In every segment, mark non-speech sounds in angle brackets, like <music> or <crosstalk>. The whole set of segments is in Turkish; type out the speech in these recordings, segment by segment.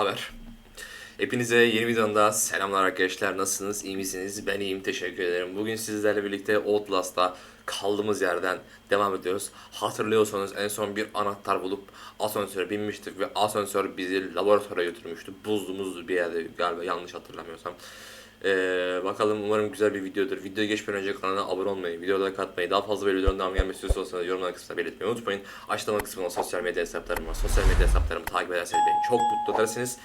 Haber? Hepinize yeni videomda selamlar arkadaşlar. Nasılsınız? İyi misiniz? Ben iyiyim. Teşekkür ederim. Bugün sizlerle birlikte Outlast'ta kaldığımız yerden devam ediyoruz. Hatırlıyorsanız en son bir anahtar bulup asansöre binmiştik ve asansör bizi laboratuvara götürmüştü. Buzlu bir yerde galiba yanlış hatırlamıyorsam. Ee, bakalım umarım güzel bir videodur. Videoya geçmeden önce kanala abone olmayı, videolara katmayı, daha fazla böyle videoların devamı gelmesi istiyorsanız yorumlar kısmına belirtmeyi unutmayın. Açıklama kısmında sosyal medya hesaplarım var. Sosyal medya hesaplarımı takip ederseniz beni çok mutlu edersiniz.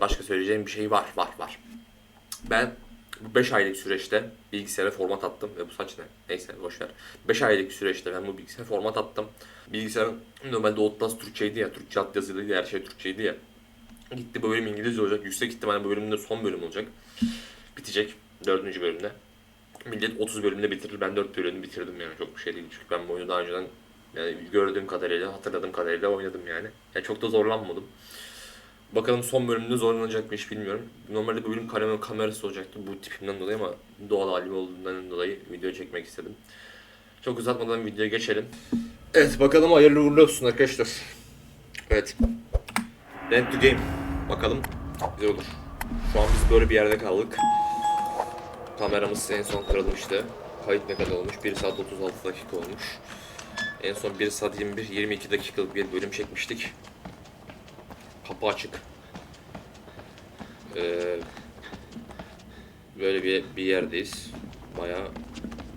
Başka söyleyeceğim bir şey var, var, var. Ben bu 5 aylık süreçte bilgisayara format attım ve bu saç ne? Neyse boşver. 5 aylık süreçte ben bu bilgisayara format attım. Bilgisayarın normalde Outlast Türkçeydi ya, Türkçe alt yazılıydı, her şey Türkçeydi ya. Gitti bu bölüm İngilizce olacak. Yüksek ihtimalle bu bölümün de son bölüm olacak. Bitecek. Dördüncü bölümde. Millet 30 bölümde bitirir. Ben 4 bölümünü bitirdim yani. Çok bir şey değil. Çünkü ben bu oyunu daha önceden yani gördüğüm kadarıyla, hatırladığım kadarıyla oynadım yani. Yani çok da zorlanmadım. Bakalım son bölümünde zorlanacak mı hiç bilmiyorum. Normalde bu bölüm kamera, kamerası olacaktı bu tipimden dolayı ama doğal halim olduğundan dolayı video çekmek istedim. Çok uzatmadan videoya geçelim. Evet bakalım hayırlı uğurlu olsun arkadaşlar. Evet. Rent to game. Bakalım güzel olur. Şu an biz böyle bir yerde kaldık. Kameramız en son kırılmıştı. Kayıt ne kadar olmuş? 1 saat 36 dakika olmuş. En son 1 saat 21 22 dakikalık bir bölüm çekmiştik. Kapı açık. Ee, böyle bir, bir yerdeyiz. Bayağı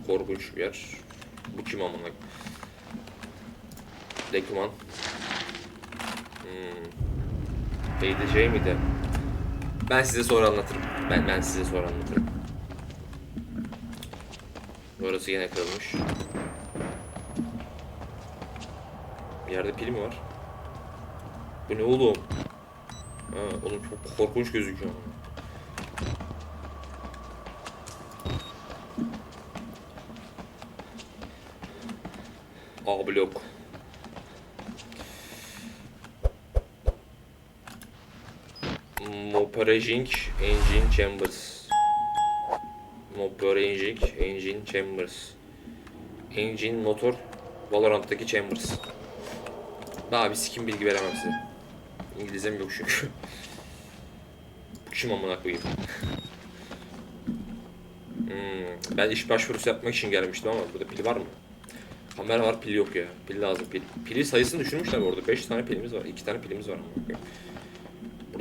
korkunç bir yer. Bu kim amına? Dekman. Hmm. Değdeceği miydi? Ben size sonra anlatırım. Ben ben size sonra anlatırım. Burası yine kırılmış. Bir yerde pil mi var? Bu ne oğlum? Ha, oğlum çok korkunç gözüküyor. A blok. Operating Engine Chambers. Operating Engine Chambers. Engine motor Valorant'taki Chambers. Daha bir sikim bilgi veremem size. İngilizcem yok çünkü. <laughs> Kim amına koyayım? Hmm, ben iş başvurusu yapmak için gelmiştim ama burada pil var mı? Kamera var, pil yok ya. Pil lazım. Pil. Pili sayısını düşürmüşler bu arada. 5 tane pilimiz var. 2 tane pilimiz var ama.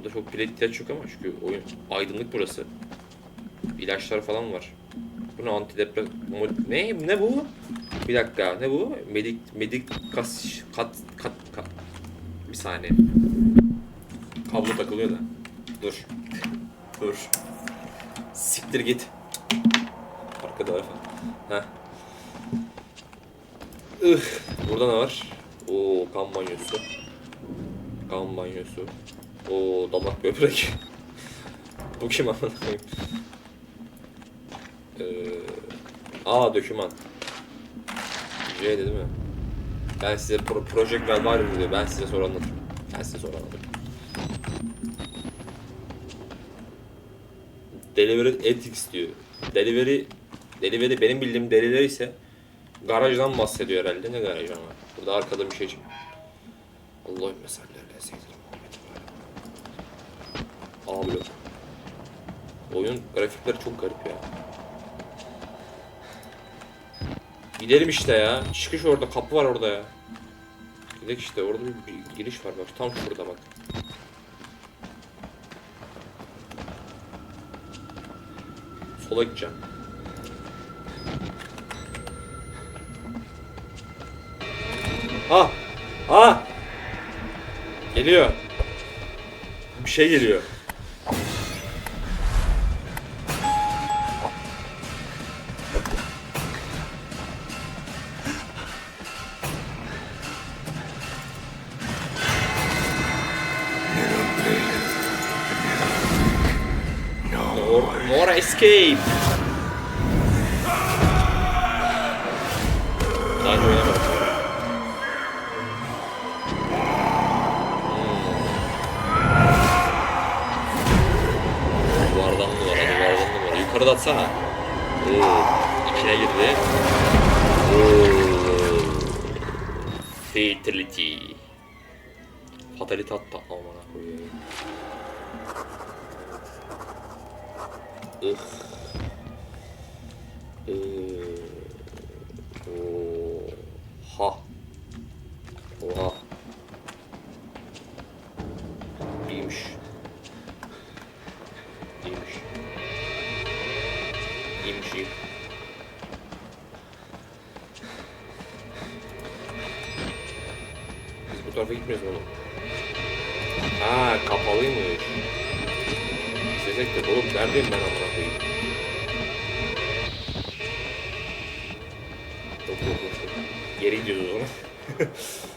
Burada çok pile ihtiyaç yok ama çünkü oyun aydınlık burası. İlaçlar falan var. Bu ne antidepres... Ne? Ne bu? Bir dakika. Ne bu? Medik... Medik... Kas... Kat... Kat... kat. Bir saniye. Kablo takılıyor da. Dur. Dur. Siktir git. Arkada var. Heh. Ih. Burada ne var? Oo kan banyosu. Kan banyosu. Oo damak böbrek. Bu kim amına koyayım? Ee, aa döküman. J değil mi? Ben size pro Project mı diyor. Ben size sonra anlatırım. Ben size sonra anlatırım. Delivery Ethics diyor. Delivery Delivery benim bildiğim delivery ise garajdan bahsediyor herhalde. Ne garajdan var? Burada arkada bir şey çıkıyor. Allahümme salli A blok. Oyun grafikleri çok garip ya. Gidelim işte ya. Çıkış orada, kapı var orada ya. Gidelim işte, orada bir, giriş var bak. Tam şurada bak. Sola gideceğim. Ha! Ha! Geliyor. Bir şey geliyor. Escape. Daha önce oynamadım. Hmm. Duvardan duvara, duvardan duvara. Yukarıda atsana. Oo, içine girdi. Oo. Fatality. Fatalitat da amına koyayım. Ih. Ee, Oha. Oha. İyiymiş. İyiymiş. İyiymiş iyi. Biz bu tarafa gitmiyoruz oğlum. Ha kapalıymış. İstesek de oğlum neredeyim ben amına koyayım? Yok yok. yok. Geri gidiyoruz o zaman. <laughs>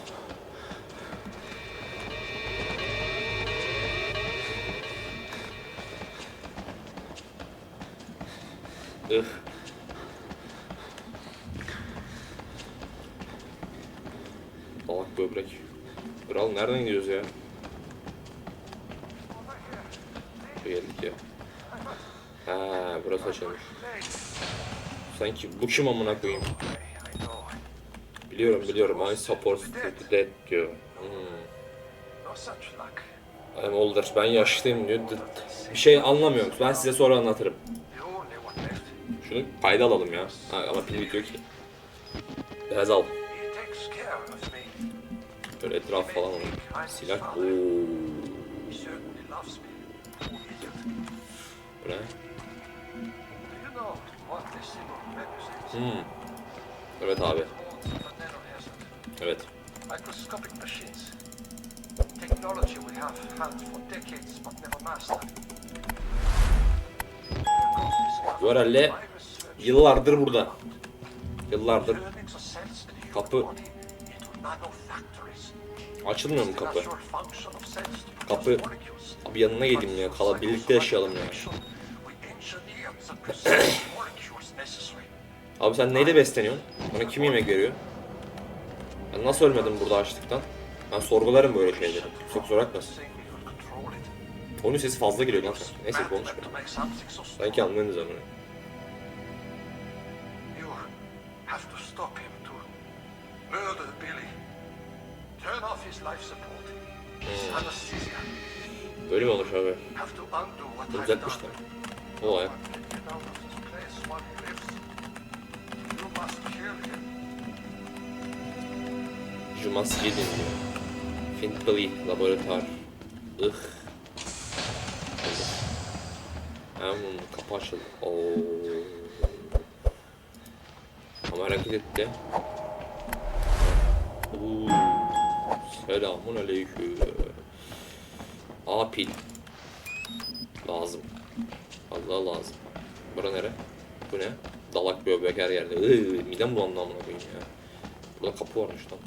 Sanki bu kim amına koyayım? Biliyorum biliyorum. I support the dead diyor. Hmm. I'm older. Ben yaşlıyım diyor. Bir şey anlamıyorum. Ben size sonra anlatırım. Şunu kayda alalım ya. Ha, ama pil bitiyor ki. Biraz al. Böyle etraf falan olur. Silah. Oo. He certainly loves me. Bu ne? Hmm. Evet abi. Evet. Microscopic machines. Technology we have had for decades but never mastered. Herhalde yıllardır burada. Yıllardır. Kapı-. Açılmıyor mu kapı? Kapı-. Abi yanına geleyim ya. Kala birlikte yaşayalım ya. Abi sen neyle besleniyorsun? Bana kim yemek veriyor? Ben nasıl ölmedim burada açlıktan? Ben sorgularım böyle şeyleri. Çok zor etmez. Onun sesi fazla geliyor lan. Neyse konuşma. Sanki anlıyorsunuz ama. Anesthesia. Böyle mi olmuş abi? Düzeltmişler. O. Jumas Yedin diyor. Fintbilly laboratuvar. Ih. Hemen kapı açıldı. Oo. Ama hareket etti. Oo. Selamun aleyküm. Aa pil. Lazım. Allah lazım. Bura nere? Bu ne? Dalak böbrek her yerde. Iıı, midem bulandı amına koyayım ya. Burada kapı varmış lan.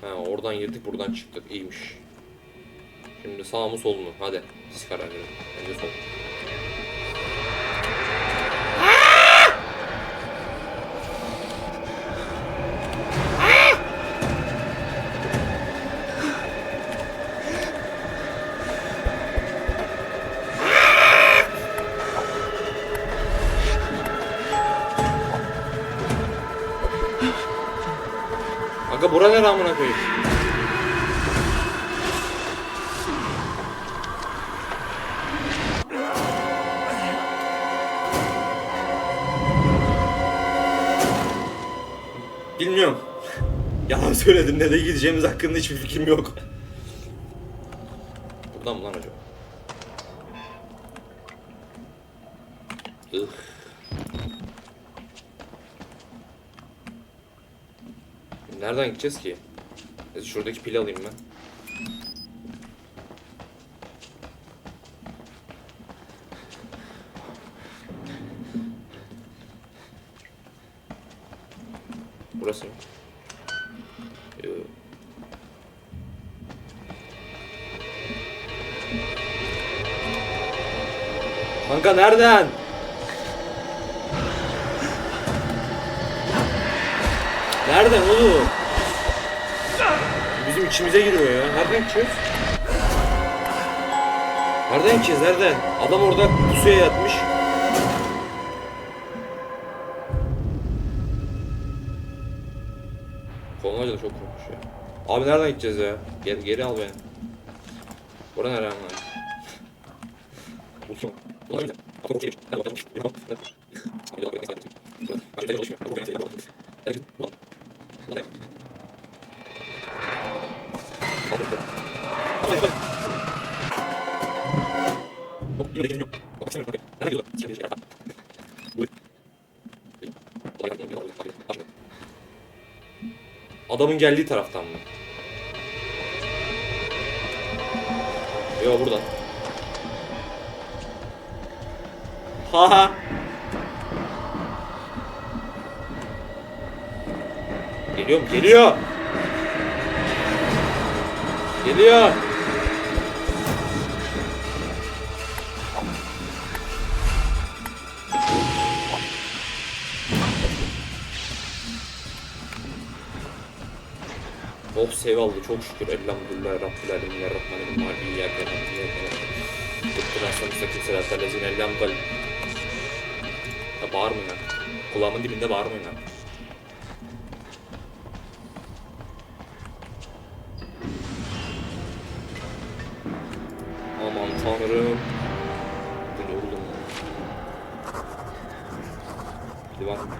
Ha oradan girdik buradan çıktık. İyiymiş. Şimdi sağ mı sol mu? Hadi siz karar verin. Bence sol. Amına koyayım? Bilmiyorum. Yalan söyledim. Nereye gideceğimiz hakkında hiçbir fikrim yok. Buradan mı lan acaba? Ih. Nereden gideceğiz ki? Neyse, Şuradaki pili alayım ben. Burası mı? Yo. Kanka nereden? Nereden oğlum? İçimize giriyor ya. Nereden gideceğiz? Nereden gideceğiz? Nereden? Adam orada pusuya yatmış. Kolonca da çok korkmuş ya. Abi nereden gideceğiz ya? Gel, geri al beni. Bura nere ama? Adamın geldiği taraftan mı? Yo buradan. Ha ha. Geliyor mu? Geliyor. Geliyor. Save aldı çok şükür. Elhamdülillah Rabbil Alemin ya Rahmanim Mali ya Kenan ya Kenan. Tıpkı aslan müstakim selatlar lezine elham kal. Ya bağırmayın lan. Kulağımın dibinde bağırmayın lan. Aman tanrım. Bu ne oğlum? Pili var mı?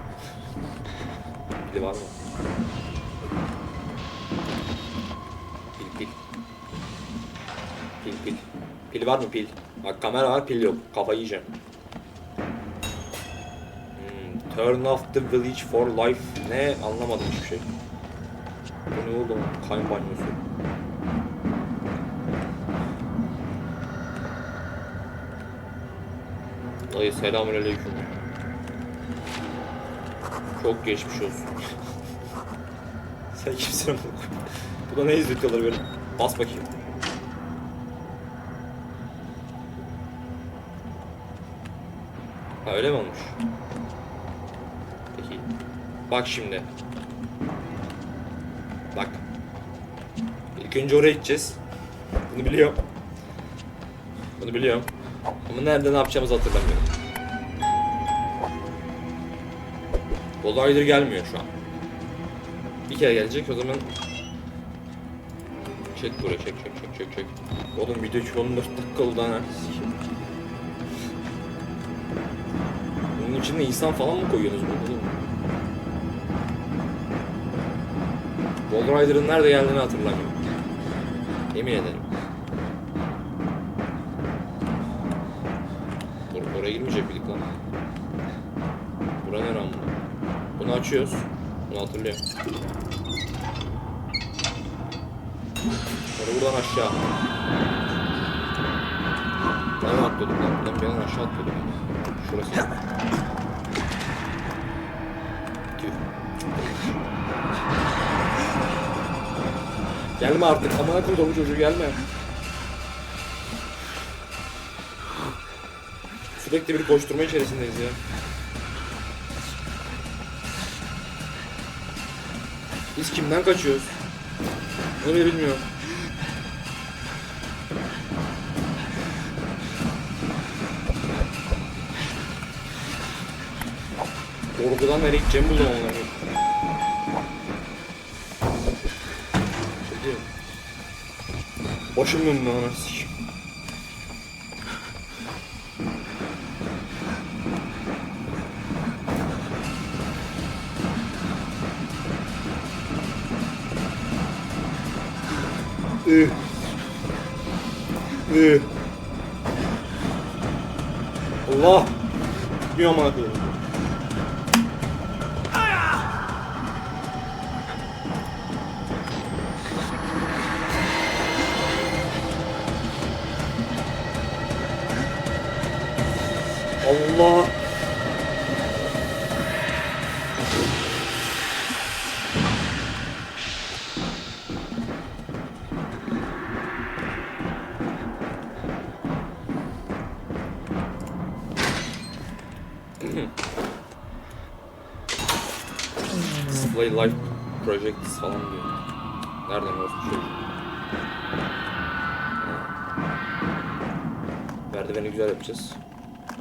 Pili var mı? Pil var mı pil? Bak kamera var pil yok. Kafayı yiyeceğim. Hmm, turn off the village for life. Ne? Anlamadım hiçbir şey. Bu ne oğlum? Kayın banyosu. Dayı selamünaleyküm. Çok geçmiş olsun. <laughs> Sen kimsin koyayım? Bu da ne izletiyorlar böyle? Bas bakayım. Ha öyle mi olmuş? Peki. Bak şimdi. Bak. İlk önce oraya gideceğiz. Bunu biliyorum. Bunu biliyorum. Ama nerede ne yapacağımızı hatırlamıyorum. Rider gelmiyor şu an. Bir kere gelecek o zaman Çek buraya çek çek çek çek çek Oğlum video şu 14 dakika oldu ha İçinde insan falan mı koyuyorsunuz bu oğlum? Gold nerede geldiğini hatırlamıyorum Yemin ederim Or oraya girmeyecek miydik lan? Bura ne lan bu? Bunu açıyoruz Bunu hatırlıyorum Sonra buradan aşağı. Nereden atlıyorduk lan? Yerden aşağı atlıyorduk. Şurası. Gelme artık. Amına koyduğum bu çocuğu gelme. Sürekli bir koşturma içerisindeyiz ya. Biz kimden kaçıyoruz? Onu bile bilmiyorum. Korkudan nereye gideceğimi buldum Başım döndü. Üh. Üh. Allah. Gitmiyor amına koyayım. Display Life Projects falan diyor. Nereden olsun şey? Merdiveni güzel yapacağız.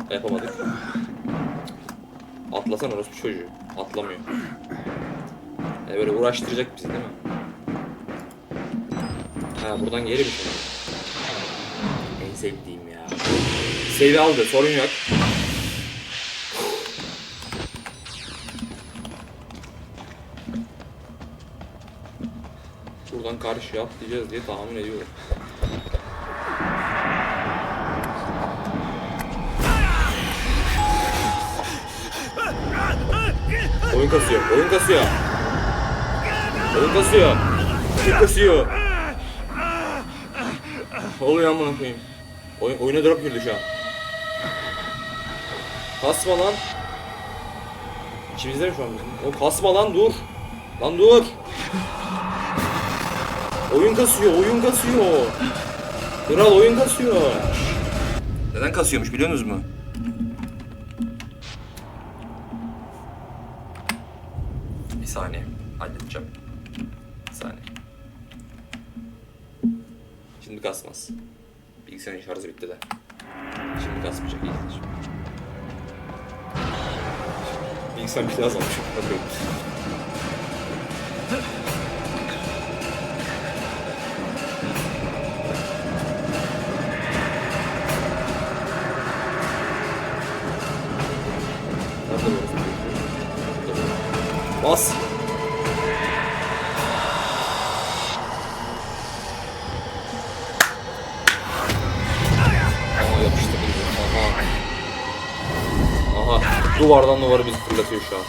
Yapamadık. Atlasana orospu çocuğu. Atlamıyor. Yani böyle uğraştıracak bizi değil mi? Ha buradan geri bir şey. sevdiğim ya. Save aldı sorun yok. Buradan karşıya atlayacağız diye tahmin ediyorum. Oyun kasıyor, oyun kasıyor. Oyun kasıyor. Oyun kasıyor. Oluyor amına koyayım? Oyun, oyuna drop girdi şu an. Kasma lan. İçimizde mi şu an? O kasma lan dur. Lan dur. Oyun kasıyor, oyun kasıyor. Kral oyun kasıyor. Neden kasıyormuş biliyor musunuz mu? Bir saniye. Halledeceğim. Bir saniye. Şimdi kasmaz. Bilgisayarın şarjı bitti de. Şimdi kasmayacak iyi. Bilgisayar bir şey azalmış. Bakıyorum. Duvardan duvara bizi fırlatıyor şu an.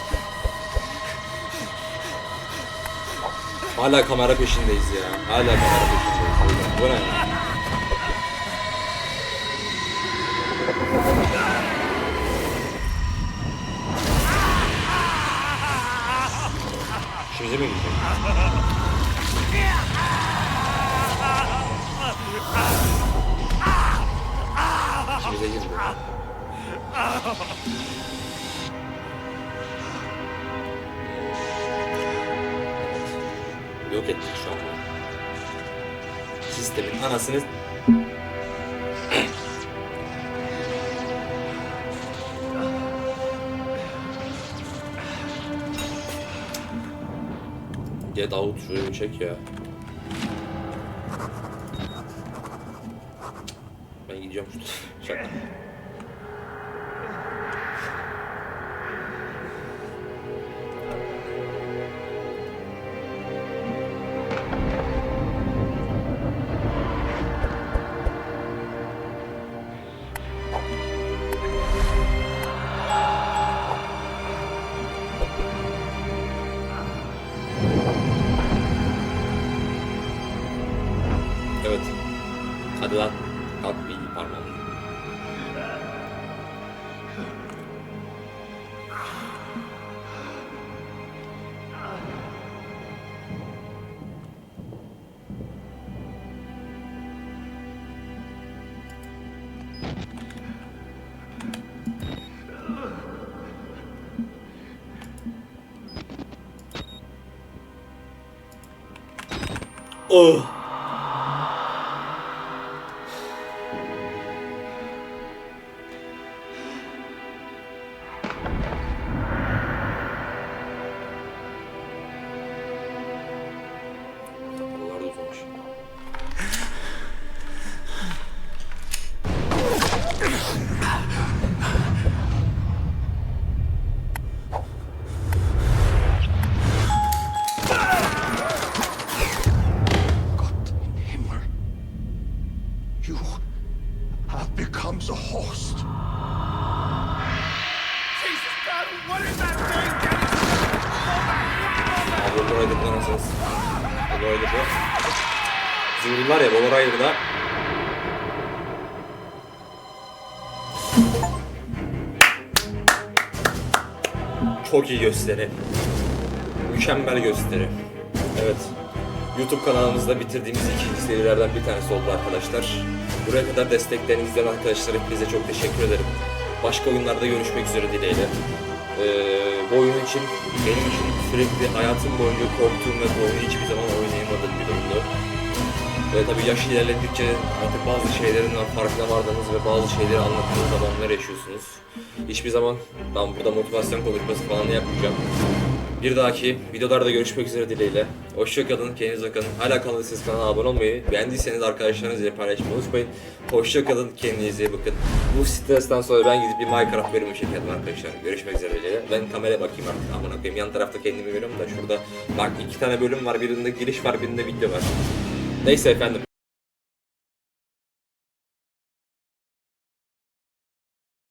Hala kamera peşindeyiz ya. Hala kamera peşindeyiz. Bu ne ya? İşimize mi girecek? İşimize girdi. Yok ettik şu an. Sistemin anasını... Gel Davut şuraya bir çek ya. Ben gideceğim şurada. Oh. Have become the host. Jesus, God, what is that thing? Get Abi Baba Rider'dan nasılsınız? Rider'da. Bizim var ya Rider'da. Çok iyi gösteri. Mükemmel gösteri. Evet. YouTube kanalımızda bitirdiğimiz ikinci serilerden bir tanesi oldu arkadaşlar. Buraya kadar desteklerini izleyen arkadaşlar hepinize çok teşekkür ederim. Başka oyunlarda görüşmek üzere dileğiyle. Ee, bu oyun için benim için sürekli hayatım boyunca korktuğum ve bu oyunu hiçbir zaman oynayamadığım bir oyundu. Ve tabii yaş ilerledikçe artık bazı şeylerin farkına vardığınız ve bazı şeyleri anlattığınız zamanlar yaşıyorsunuz. Hiçbir zaman ben burada motivasyon konuşması falan yapmayacağım. Bir dahaki videolarda görüşmek üzere dileğiyle. Hoşçakalın, kendinize bakın. Hala kanalıysanız kanala abone olmayı, beğendiyseniz arkadaşlarınızla paylaşmayı unutmayın. Hoşçakalın, kendinize bakın. Bu stresten sonra ben gidip bir Minecraft bölümü çekelim arkadaşlar. Görüşmek üzere dileğiyle. Ben kameraya bakayım artık. Amına koyayım. Yan tarafta kendimi görüyorum da şurada bak iki tane bölüm var. Birinde giriş var, birinde video var. Neyse efendim.